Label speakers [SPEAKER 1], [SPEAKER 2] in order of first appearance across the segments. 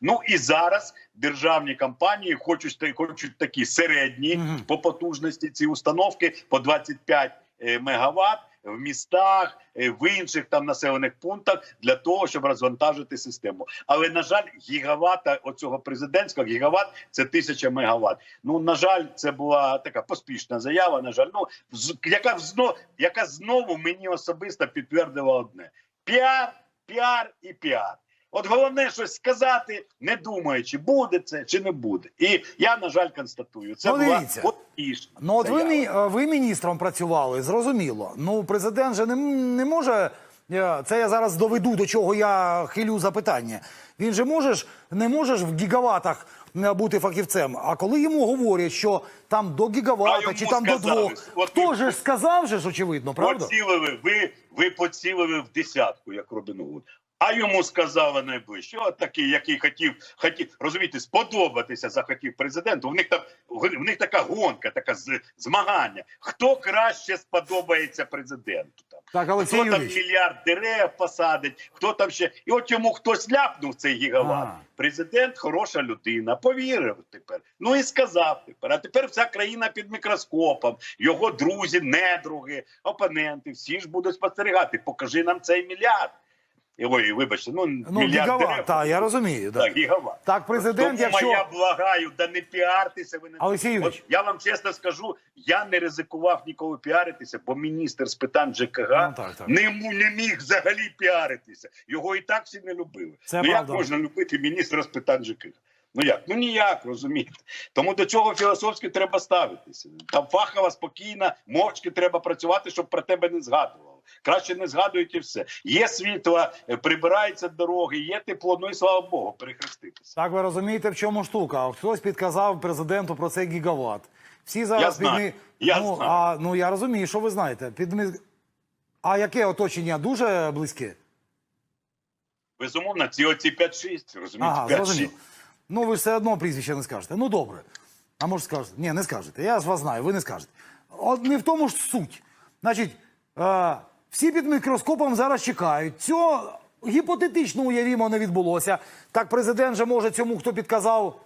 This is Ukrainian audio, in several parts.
[SPEAKER 1] Ну і зараз державні компанії хочуть хочуть такі середні по потужності ці установки по 25 е, мегаватт в містах, е, в інших там населених пунктах для того, щоб розвантажити систему. Але на жаль, гігавата оцього президентського гігават це тисяча мегаватт. Ну на жаль, це була така поспішна заява. На жаль, ну яка знову, яка знову мені особисто підтвердила одне: піар, піар і піар. От головне щось сказати, не думаючи, буде це чи не буде. І я на жаль констатую, це
[SPEAKER 2] Ну,
[SPEAKER 1] була поспішна
[SPEAKER 2] Ну, от ви, е, ви міністром працювали, зрозуміло. Ну, президент же не, не може. е, Це я зараз доведу, до чого я хилю запитання. Він же може ж не може ж в гігаватах е, бути фахівцем. А коли йому говорять, що там до гігавата чи там до двох,
[SPEAKER 1] от
[SPEAKER 2] хто
[SPEAKER 1] ви-
[SPEAKER 2] же ж сказав же ж очевидно, правда?
[SPEAKER 1] Поцілили, ви, ви поцілили в десятку, як Робін Гуд. А йому сказали найближче, от такий, який хотів, хотів, розумієте, сподобатися захотів президенту. В них там в них така гонка, така з- змагання. Хто краще сподобається президенту? Там
[SPEAKER 2] Так, Олексій
[SPEAKER 1] хто там мільярд дерев посадить, хто там ще. І от йому хтось ляпнув цей гігават.
[SPEAKER 2] Ага.
[SPEAKER 1] Президент хороша людина, повірив тепер. Ну і сказав тепер. А тепер вся країна під мікроскопом, його друзі, недруги, опоненти, всі ж будуть спостерігати. Покажи нам цей мільярд. Ой, вибачте, ну,
[SPEAKER 2] Ну,
[SPEAKER 1] мільярд
[SPEAKER 2] гігават,
[SPEAKER 1] дерев.
[SPEAKER 2] так, я розумію. Так.
[SPEAKER 1] Так, гігават.
[SPEAKER 2] Так, президент,
[SPEAKER 1] Тому
[SPEAKER 2] якщо.
[SPEAKER 1] моя благаю, да не піартеся. Ви не
[SPEAKER 2] Олексій Юрійович.
[SPEAKER 1] От я вам чесно скажу, я не ризикував ніколи піаритися, бо міністр з питань ЖКГ
[SPEAKER 2] Ну, так, так.
[SPEAKER 1] не, не міг взагалі піаритися. Його і так всі не любили.
[SPEAKER 2] Це
[SPEAKER 1] ну
[SPEAKER 2] правда.
[SPEAKER 1] як можна любити міністра з питань ЖКГ? Ну як? Ну ніяк, розумієте. Тому до цього філософськи треба ставитися. Там фахово, спокійно, мовчки треба працювати, щоб про тебе не згадували. Краще не згадують і все. Є світло, е, прибираються дороги, є тепло, ну і слава Богу, перехреститися.
[SPEAKER 2] Так, ви розумієте, в чому штука? Хтось підказав президенту про цей гігават. Всі зараз
[SPEAKER 1] Я знаю.
[SPEAKER 2] підмі-
[SPEAKER 1] Я
[SPEAKER 2] ну,
[SPEAKER 1] знаю.
[SPEAKER 2] А, ну я розумію, що ви знаєте. Підмі... А яке оточення дуже близьке?
[SPEAKER 1] Безумовно, ці оці 5-6, розумієте,
[SPEAKER 2] Ага,
[SPEAKER 1] 5-6.
[SPEAKER 2] Ну ви ж все одно прізвище не скажете. Ну добре. А може скажете? Ні, не скажете. Я вас знаю, ви не скажете. От не в тому ж суть. Значить, е, всі під мікроскопом зараз чекають. Цього гіпотетично уявімо не відбулося. Так президент же може цьому, хто підказав,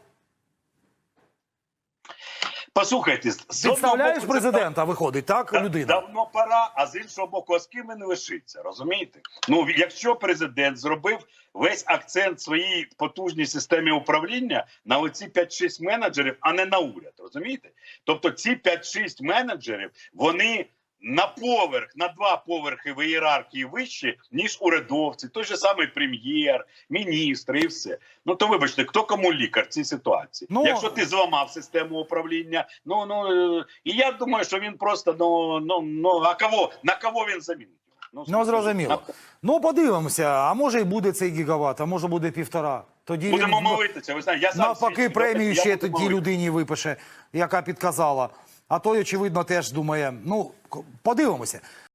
[SPEAKER 1] Послухайте, з-
[SPEAKER 2] підставляєш
[SPEAKER 1] боку,
[SPEAKER 2] президента, виходить, так,
[SPEAKER 1] Да-
[SPEAKER 2] людина.
[SPEAKER 1] Давно пора, а з іншого боку, а з ким не лишиться, розумієте? Ну, якщо президент зробив весь акцент своїй потужній системі управління на оці 5-6 менеджерів, а не на уряд, розумієте? Тобто ці 5-6 менеджерів, вони на поверх, на два поверхи в ієрархії вищі, ніж урядовці, той же самий прем'єр, міністри і все. Ну то вибачте, хто кому лікар в цій ситуації?
[SPEAKER 2] Ну,
[SPEAKER 1] Якщо ти зламав систему управління, ну ну е, і я думаю, що він просто ну ну ну а кого на кого він замінить?
[SPEAKER 2] Ну,
[SPEAKER 1] скажіть,
[SPEAKER 2] зрозуміло.
[SPEAKER 1] на-
[SPEAKER 2] Ну, подивимося, а може і буде цей гігават, а може буде півтора. Тоді
[SPEAKER 1] Будемо
[SPEAKER 2] він,
[SPEAKER 1] молитися. Ви знаєте, я сам
[SPEAKER 2] навпаки
[SPEAKER 1] свідчик,
[SPEAKER 2] премію
[SPEAKER 1] я
[SPEAKER 2] ще тоді
[SPEAKER 1] молитися.
[SPEAKER 2] людині випише, яка підказала. А той, очевидно, теж думає, ну, подивимося.